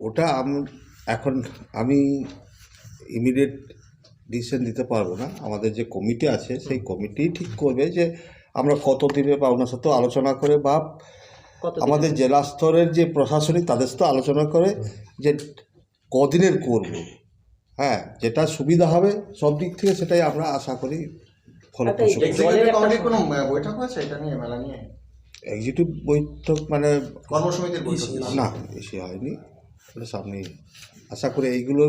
ওটা আম- এখন আমি ইমিডিয়েট ডিসিশন দিতে পারব না। আমাদের যে কমিটি আছে সেই কমিটি ঠিক করবে যে আমরা কত দিনে বা ওনার সাথে আলোচনা করে বা আমাদের জেলা স্তরের যে প্রশাসনিক তাদের সাথে আলোচনা করে যে কদিনের করব। হ্যাঁ যেটা সুবিধা হবে সব দিক থেকে সেটাই আমরা আশা করি ফলপ্রসূ। একটা এক্সিকিউটিভ বৈঠক হয়েছে এটা নিয়ে মেলা নিয়ে? এক্সিকিউটিভ বৈঠক মানে কর্মসমিতির বৈঠক না বেশি হয়নি। ওটা সামনেই আশা করি এইগুলো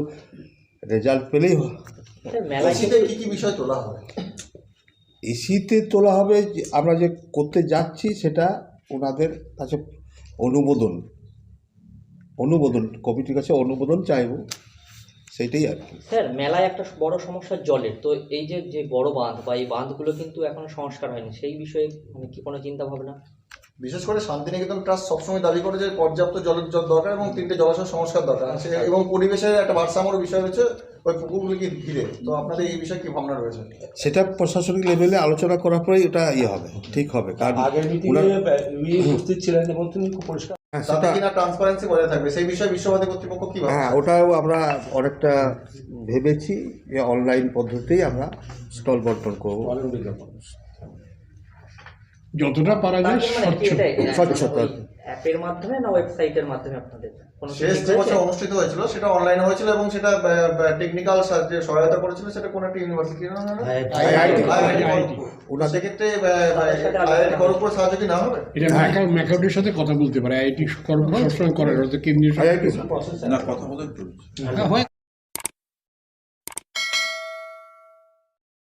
রেজাল্ট পেলেই হবে। কী এসিতে কি কি বিষয় তোলা হবে? এসিতে তোলা হবে যে আমরা যে করতে যাচ্ছি সেটা ওনাদের কাছে অনুমোদন। অনুমোদন কমিটির কাছে অনুমোদন চাইব। সেইটাই আর কি। স্যার মেলায় একটা বড় সমস্যা জলের। তো এই যে যে বড় বাঁধ বা এই বাঁধগুলো কিন্তু এখনও সংস্কার হয়নি সেই বিষয়ে মানে কি কোনো চিন্তা ভাবনা? বিশেষ করে শান্তিনিকেতন ট্রাস্ট সবসময় দাবি করে যে পর্যাপ্ত জলের জল দরকার এবং তিনটে জলাশয় সংস্কার দরকার। সে- এবং পরিবেশের একটা ভারসাম্যর বিষয় হচ্ছে ওই পুকুরগুলিকে ঘিরে। তো আপনাদের এই বিষয়ে কি ভাবনা রয়েছে? সেটা প্রশাসনিক লেভেলে আলোচনা করার পরেই ওটা ইয়ে হবে ঠিক হবে। কারণ আগের মিটিংয়ে উপস্থিত ছিলেন এবং তিনি খুব পরিষ্কার সেটা কিনা ট্রান্সপারেন্সি বজায় থাকবে সেই বিষয়ে বিশ্ববাদী কর্তৃপক্ষ কি হ্যাঁ ওটাও আমরা অনেকটা ভেবেছি যে অনলাইন পদ্ধতিতেই আমরা স্টল বন্টন করব। যতটা পারা যায় মানে স্বচ্ছ স্বচ্ছতা। অ্যাপের মাধ্যমে না ওয়েবসাইটের মাধ্যমে আপনাদের? শেষ যে বছর অনুষ্ঠিত হয়েছিল সেটা অনলাইনে হয়েছিল এবং সেটা টেকনিক্যাল যে সহায়তা করেছিল সেটা কোন একটা ইউনিভার্সিটি না ওনার সেক্ষেত্রে আইআইটি খড়গপুর সাহায্য কি না হবে? এটা ম্যাকা ম্যাকাউটের সাথে কথা বলতে পারে আইআইটি সবসময় করে কেন্দ্রীয় না কথা বলতে হ্যাঁ, হয়